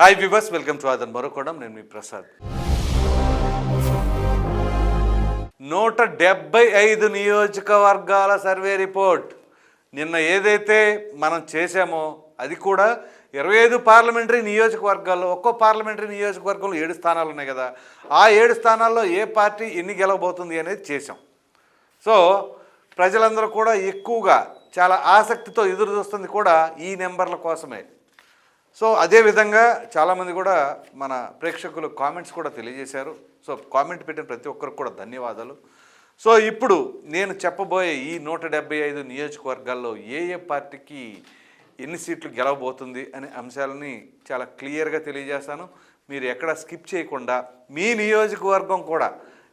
Hi viewers welcome to అదన్ మరొకడం నేను మీ ప్రసాద్ నూట డెబ్బై ఐదు నియోజకవర్గాల సర్వే రిపోర్ట్. నిన్న ఏదైతే మనం చేశామో అది కూడా ఇరవై ఐదు పార్లమెంటరీ నియోజకవర్గాల్లో ఒక్కో పార్లమెంటరీ నియోజకవర్గంలో ఏడు స్థానాలు ఉన్నాయి కదా. ఆ ఏడు స్థానాల్లో ఏ పార్టీ ఎన్ని గెలవబోతుంది అనేది చేశాం. సో ప్రజలందరూ కూడా ఎక్కువగా చాలా ఆసక్తితో ఎదురు చూస్తుంది కూడా ఈ నెంబర్ల కోసమే. సో అదేవిధంగా చాలామంది కూడా మన ప్రేక్షకులు కామెంట్స్ కూడా తెలియజేశారు. సో కామెంట్ పెట్టిన ప్రతి ఒక్కరికి కూడా ధన్యవాదాలు. సో ఇప్పుడు నేను చెప్పబోయే ఈ నూట డెబ్బై ఐదు నియోజకవర్గాల్లో ఏ ఏ పార్టీకి ఎన్ని సీట్లు గెలవబోతుంది అనే అంశాలని చాలా క్లియర్గా తెలియజేస్తాను. మీరు ఎక్కడ స్కిప్ చేయకుండా మీ నియోజకవర్గం కూడా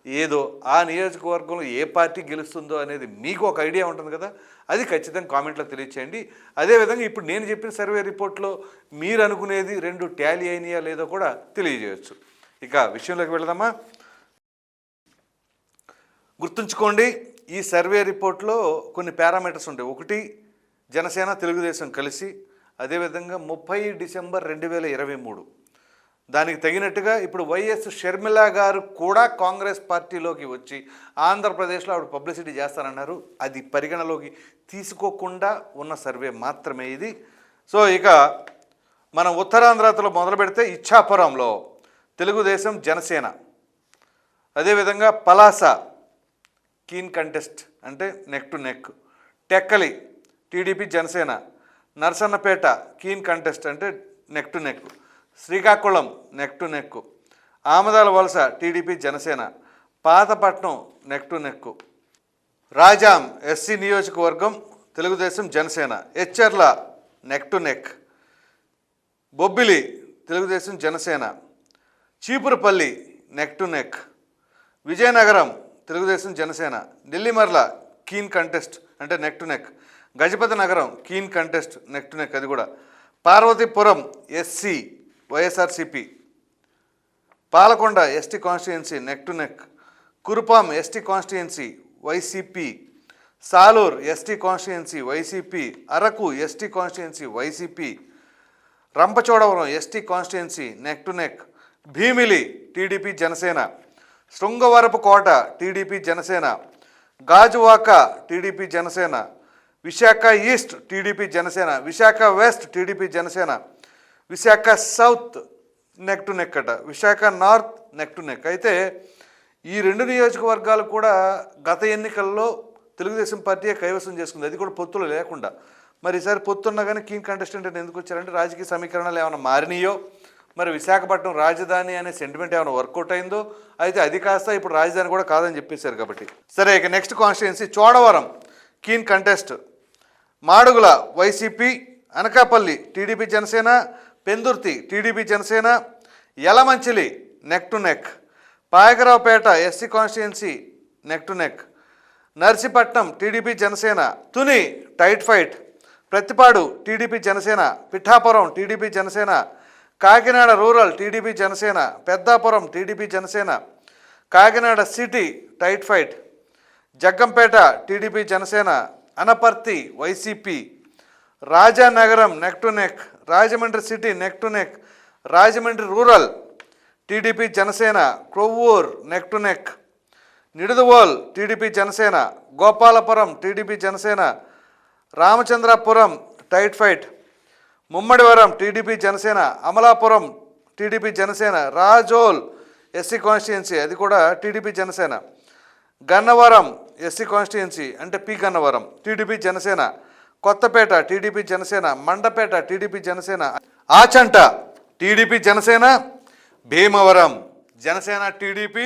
ఏదో ఆ నియోజకవర్గంలో ఏ పార్టీ గెలుస్తుందో అనేది మీకు ఒక ఐడియా ఉంటుంది కదా? అది ఖచ్చితంగా కామెంట్లో తెలియచేయండి. అదేవిధంగా ఇప్పుడు నేను చెప్పిన సర్వే రిపోర్ట్లో మీరు అనుకునేది రెండు ట్యాలీ అయినాయా లేదో కూడా తెలియజేయచ్చు. ఇక విషయంలోకి వెళదామా? గుర్తుంచుకోండి ఈ సర్వే రిపోర్ట్లో కొన్ని పారామీటర్స్ ఉంటాయి. ఒకటి జనసేన తెలుగుదేశం కలిసి అదేవిధంగా ముప్పై డిసెంబర్ రెండు వేల ఇరవై మూడు. దానికి తగినట్టుగా ఇప్పుడు వైఎస్ షర్మిల గారు కూడా కాంగ్రెస్ పార్టీలోకి వచ్చి ఆంధ్రప్రదేశ్లో ఆవిడ పబ్లిసిటీ చేస్తానన్నారు. అది పరిగణలోకి తీసుకోకుండా ఉన్న సర్వే మాత్రమే ఇది. సో ఇక మనం ఉత్తరాంధ్రతలో మొదలు పెడితే ఇచ్చాపురంలో తెలుగుదేశం జనసేన అదేవిధంగా పలాస కీన్ కంటెస్ట్ అంటే neck to neck Tekkali TDP Janasena Narasannapeta keen contest అంటే neck to neck. Srikakulam neck to neck Amadalavalasa TDP Janasena. Pathapatnam neck to neck Rajam SC నియోజకవర్గం Telugu Desam Janasena. హెచ్ఆర్ల neck to neck Bobbili Telugu Desam Janasena. Cheepurupalli neck to neck Vizianagaram Telugu Desam Janasena. Nellimarla keen contest అంటే neck to neck Gajapathinagaram keen contest neck to neck అది కూడా. Parvathipuram SC. YSRCP. Palakonda ST constituency neck to neck. Kurupam ST constituency YCP. Salur ST constituency YCP. Araku ST constituency YCP. Rampachodavaram ST constituency neck to neck. Bheemili TDP Janasena. Srungavarapukota TDP Janasena. Gajuwaka TDP Janasena. Visakha east TDP Janasena. Visakha west TDP Janasena. Visakha south neck to neck అట. Visakha north neck to neck. అయితే ఈ రెండు నియోజకవర్గాలు కూడా గత ఎన్నికల్లో Telugu Desam party కైవసం చేసుకుంది. అది కూడా పొత్తులు లేకుండా. మరి ఈసారి పొత్తున్నా కానీ కీన్ కంటెస్టెంట్ అని ఎందుకు వచ్చారంటే రాజకీయ సమీకరణాలు ఏమైనా మారినాయో? మరి విశాఖపట్నం రాజధాని అనే సెంటిమెంట్ ఏమైనా వర్కౌట్ అయిందో? అయితే అది కాస్త ఇప్పుడు రాజధాని కూడా కాదని చెప్పేశారు కాబట్టి. సరే ఇక next constituency Chodavaram. Keen contest Madugula YCP Anakapalli TDP Janasena Pendurthi TDP Janasena Yelamanchili neck to neck Payakaraopeta SC constituency neck to neck Narsipatnam TDP Janasena Tuni tight fight Prathipadu TDP Janasena Pithapuram TDP Janasena. Kakinada rural TDP Janasena. Peddapuram TDP Janasena. Kakinada city tight fight Jaggampeta TDP Janasena. Anaparthi YCP. Rajanagaram neck to neck Rajahmundry city neck to neck Rajahmundry rural TDP Janasena Kovvur neck to neck Nidadavole TDP Janasena. Gopalapuram TDP Janasena. Ramachandrapuram tight fight Mummidivaram TDP Janasena. Amalapuram TDP Janasena. Razole SC constituency అది కూడా TDP Janasena. Gannavaram SC constituency అంటే P Gannavaram TDP Janasena. Kothapeta TDP Janasena Mandapeta TDP Janasena Achanta TDP Janasena Bhimavaram Janasena TDP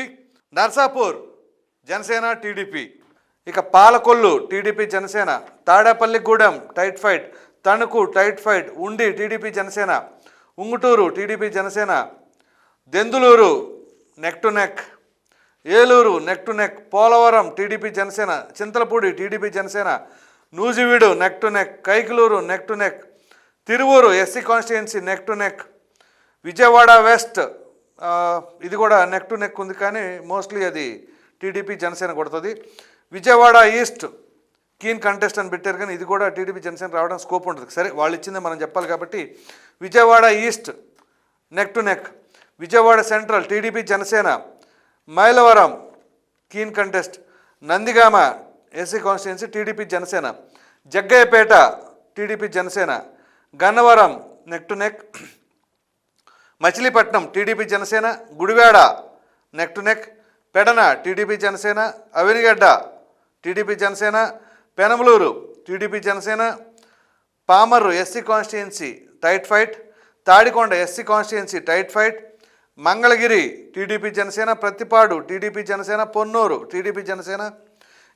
Narsapur Janasena TDP. ఇక Palakollu TDP Janasena Tadepalligudem tight fight Tanuku tight fight Undi TDP Janasena Unguturu TDP Janasena Denduluru neck to neck Eluru neck to neck Polavaram TDP Janasena Chintalapudi TDP Janasena Nuzvid neck to neck Kaikaluru neck to neck Tiruvuru SC constituency neck to neck Vijayawada west ఇది కూడా neck to neck ఉంది కానీ mostly అది TDP Janasena కొడుతుంది. Vijayawada east keen contest అని పెట్టారు కానీ ఇది కూడా టీడీపీ జనసేన రావడం స్కోప్ ఉంటుంది. సరే వాళ్ళు ఇచ్చిందే మనం చెప్పాలి కాబట్టి Vijayawada east neck to neck Vijayawada central TDP Janasena Mylavaram keen contest Nandigama SC constituency TDP Janasena. Jaggayyapeta TDP Janasena. Gannavaram neck to neck. Machilipatnam TDP Janasena. Gudivada neck to neck. Pedana TDP Janasena. Avanigadda TDP Janasena. Penamaluru TDP Janasena. Pamarru SC constituency tight fight. Tadikonda SC constituency tight fight. Mangalagiri TDP Janasena. Prathipadu TDP Janasena. Ponnuru TDP Janasena.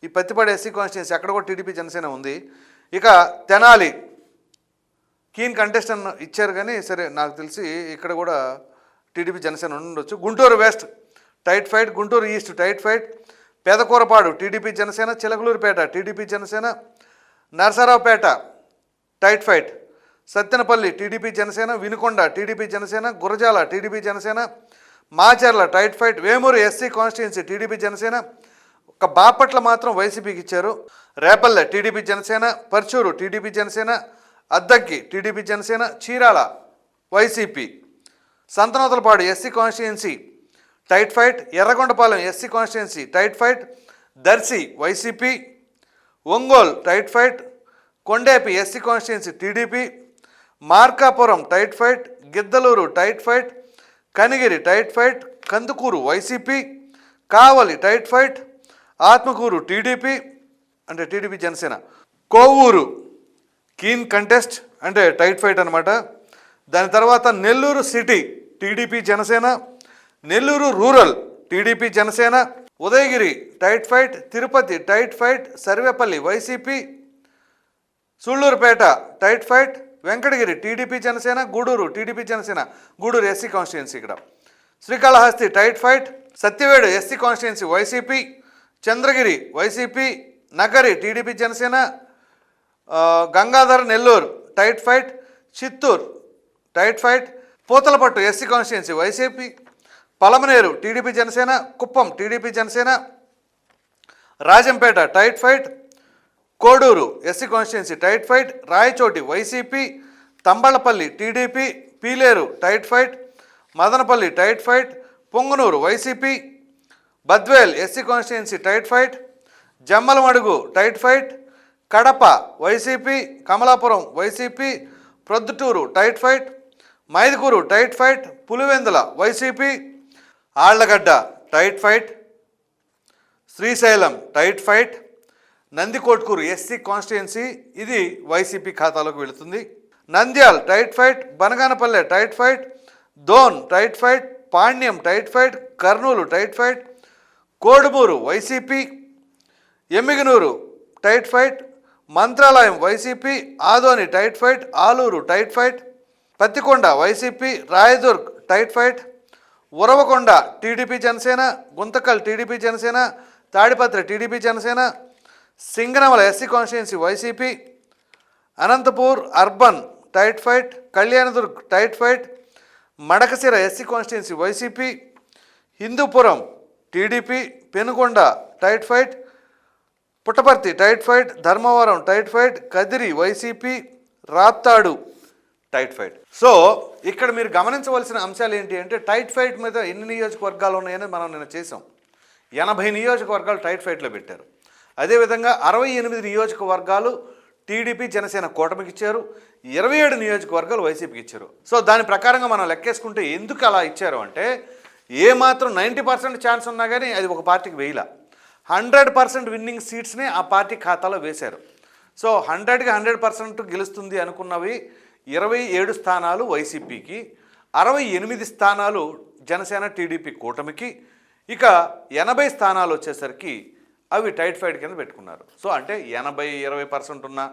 ఈ Prathipadu SC constituency అక్కడ కూడా TDP Janasena ఉంది. ఇక Tenali keen contestant ఇచ్చారు కానీ సరే నాకు తెలిసి ఇక్కడ కూడా టీడీపీ జనసేన ఉండొచ్చు. Guntur west tight fight Guntur east tight fight Pedakurapadu TDP Janasena Chilakaluripet TDP Janasena Narasaraopet tight fight Sattenapalli TDP Janasena Vinukonda TDP Janasena Gurazala TDP Janasena Macherla tight fight Vemuru SC constituency TDP Janasena ఒక బాపట్ల మాత్రం వైసీపీకి ఇచ్చారు. Repalle TDP Janasena Parchur TDP Janasena Addanki TDP Janasena Chirala YCP. Santhanuthalapadu SC constituency tight fight Yerragondapalem SC constituency tight fight Darsi YCP Ongole tight fight Kondapi SC constituency TDP Markapuram tight fight Giddalur tight fight Kanigiri tight fight Kandukur YCP Kavali tight fight Atmakur TDP అంటే TDP Janasena. Kovur keen contest అంటే tight fight అనమాట దాని తర్వాత Nellore city TDP Janasena. Nellore rural TDP Janasena. Udayagiri tight fight. Tirupati tight fight. Sarvepalli YCP. Sullurpeta tight fight. Venkatagiri TDP Janasena. Gudur TDP Janasena. Gudur SC constituency ఇక్కడ. Srikalahasti tight fight. Satyavedu SC constituency YCP. Chandragiri YCP Nagari TDP Janasena Gangadhara Nellore tight fight Chittoor tight fight Puthalapattu SC constituency YCP Palamaner TDP Janasena Kuppam TDP Janasena Rajampet tight fight Kodur SC constituency tight fight Rayachoti YCP Thamballapalle TDP Pileru tight fight Madanapalle tight fight Punganur YCP Badvel SC constituency tight fight Jammalamadugu tight fight Kadapa YCP Kamalapuram YCP Proddatur tight fight Mydukur tight fight Pulivendula YCP Allagadda tight fight Srisailam tight fight Nandikotkur SC constituency ఇది YCP ఖాతాలోకి వెళుతుంది Nandyal tight fight Banaganapalle tight fight Dhone tight fight Panyam tight fight Kurnool tight fight Kodumur YCP Yemmiganur tight fight Mantralayam YCP Adoni tight fight Alur tight fight Pattikonda YCP Rayadurg tight fight Uravakonda TDP Janasena Guntakal TDP Janasena Tadipatri TDP Janasena Singanamala SC constituency YCP Anantapur urban tight fight Kalyandurg tight fight Madakasira SC constituency YCP Hindupur TDP Penukonda tight fight Puttaparthi tight fight Dharmavaram tight fight Kadiri YCP Raptadu tight fight. So ఇక్కడ మీరు గమనించవలసిన అంశాలు ఏంటి అంటే tight fight మీద ఎన్ని నియోజకవర్గాలు ఉన్నాయని మనం నిన్న చేసాం ఎనభై నియోజకవర్గాలు టైట్ ఫైట్లో పెట్టారు. అదేవిధంగా అరవై ఎనిమిది నియోజకవర్గాలు టీడీపీ జనసేన కూటమికి ఇచ్చారు. ఇరవై ఏడు నియోజకవర్గాలు వైసీపీకి ఇచ్చారు. సో దాని ప్రకారంగా మనం లెక్కేసుకుంటే ఎందుకు అలా ఇచ్చారు అంటే ఏ మాత్రం నైంటీ పర్సెంట్ ఛాన్స్ ఉన్నా కానీ అది ఒక పార్టీకి వేయాల. హండ్రెడ్ పర్సెంట్ విన్నింగ్ సీట్స్ని ఆ పార్టీ ఖాతాలో వేశారు. సో హండ్రెడ్కి హండ్రెడ్ పర్సెంట్ గెలుస్తుంది అనుకున్నవి ఇరవై ఏడు స్థానాలు వైసీపీకి అరవై ఎనిమిది స్థానాలు జనసేన టీడీపీ కూటమికి ఇక ఎనభై స్థానాలు వచ్చేసరికి అవి టైట్ ఫైట్ కింద పెట్టుకున్నారు. సో అంటే ఎనభై ఇరవై పర్సెంట్ ఉన్నా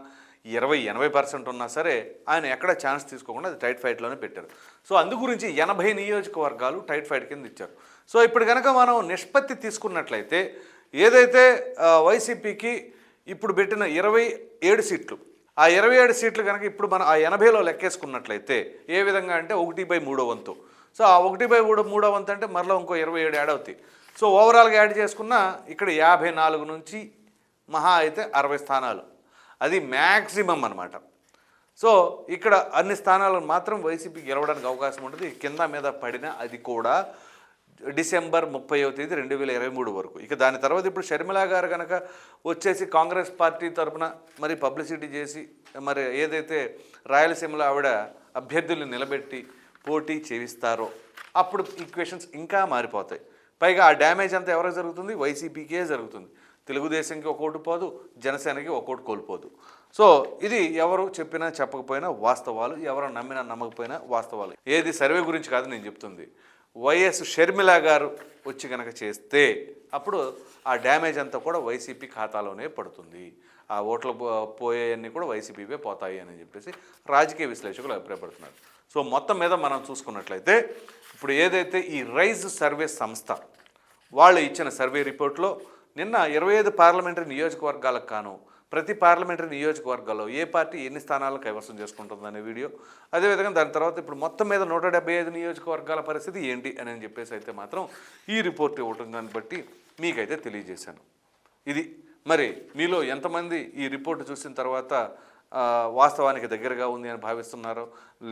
ఇరవై ఎనభై పర్సెంట్ ఉన్నా సరే ఆయన ఎక్కడ ఛాన్స్ తీసుకోకుండా అది టైట్ ఫైట్లోనే పెట్టారు. సో అందు గురించి ఎనభై నియోజకవర్గాలు టైట్ ఫైట్ కింద ఇచ్చారు. సో ఇప్పుడు కనుక మనం నిష్పత్తి తీసుకున్నట్లయితే ఏదైతే వైసీపీకి ఇప్పుడు పెట్టిన ఇరవై ఏడు సీట్లు ఆ ఇరవై ఏడు సీట్లు కనుక ఇప్పుడు మనం ఆ ఎనభైలో లెక్కేసుకున్నట్లయితే ఏ విధంగా అంటే ఒకటి బై మూడో వంతు. సో ఆ ఒకటి బై మూడో మూడో వంతు అంటే మరలా ఇంకో ఇరవై ఏడు యాడ్ అవుతాయి. సో ఓవరాల్గా యాడ్ చేసుకున్న ఇక్కడ యాభై నాలుగు నుంచి మహా అయితే అరవై స్థానాలు. అది మ్యాక్సిమం అనమాట సో ఇక్కడ అన్ని స్థానాలను మాత్రం వైసీపీ గెలవడానికి అవకాశం ఉంటుంది. కింద మీద పడిన అది కూడా డిసెంబర్ ముప్పైవ తేదీ రెండు వేల ఇరవై మూడు వరకు. ఇక దాని తర్వాత ఇప్పుడు షర్మిల గారు కనుక వచ్చేసి కాంగ్రెస్ పార్టీ తరపున మరి పబ్లిసిటీ చేసి మరి ఏదైతే రాయలసీమలో ఆవిడ అభ్యర్థుల్ని నిలబెట్టి పోటీ చేయిస్తారో అప్పుడు ఈక్వేషన్స్ ఇంకా మారిపోతాయి. పైగా ఆ డ్యామేజ్ అంతా ఎవరికి జరుగుతుంది? వైసీపీకే జరుగుతుంది. తెలుగుదేశంకి ఒక ఓటు పోదు జనసేనకి ఒక ఓటు కోల్పోదు. సో ఇది ఎవరు చెప్పినా చెప్పకపోయినా వాస్తవాలు ఎవరు నమ్మినా నమ్మకపోయినా వాస్తవాలు. ఏది సర్వే గురించి కాదు నేను చెప్తుంది. వైఎస్ షర్మిల గారు వచ్చి కనుక చేస్తే అప్పుడు ఆ డ్యామేజ్ అంతా కూడా వైసీపీ ఖాతాలోనే పడుతుంది. ఆ ఓట్లు పో- పోయేవన్నీ కూడా వైసీపీవే పోతాయి అని చెప్పేసి రాజకీయ విశ్లేషకులు అభిప్రాయపడుతున్నారు. సో మొత్తం మీద మనం చూసుకున్నట్లయితే ఇప్పుడు ఏదైతే ఈ రైజ్ సర్వే సంస్థ వాళ్ళు ఇచ్చిన సర్వే రిపోర్ట్లో నిన్న ఇరవై ఐదు పార్లమెంటరీ నియోజకవర్గాలకు కాను ప్రతి పార్లమెంటరీ నియోజకవర్గాల్లో ఏ పార్టీ ఎన్ని స్థానాలను కైవసం చేసుకుంటుందనే వీడియో అదేవిధంగా దాని తర్వాత ఇప్పుడు మొత్తం మీద నూట డెబ్బై ఐదు నియోజకవర్గాల పరిస్థితి ఏంటి అని చెప్పేసి అయితే మాత్రం ఈ రిపోర్ట్ ఇవ్వటం దాన్ని బట్టి మీకైతే తెలియజేశాను. ఇది మరి మీలో ఎంతమంది ఈ రిపోర్ట్ చూసిన తర్వాత వాస్తవానికి దగ్గరగా ఉంది అని భావిస్తున్నారు.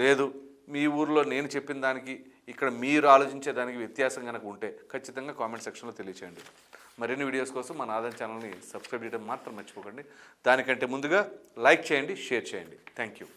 లేదు మీ ఊర్లో నేను చెప్పిన దానికి ఇక్కడ మీరు ఆలోచించే దానికి వ్యత్యాసం కనుక ఉంటే ఖచ్చితంగా కామెంట్ సెక్షన్లో తెలియచేయండి. మరిన్ని వీడియోస్ కోసం మన ఆదాయం ఛానల్ని సబ్స్క్రైబ్ చేయడం మాత్రం మర్చిపోకండి. దానికంటే ముందుగా లైక్ చేయండి షేర్ చేయండి. Thank you.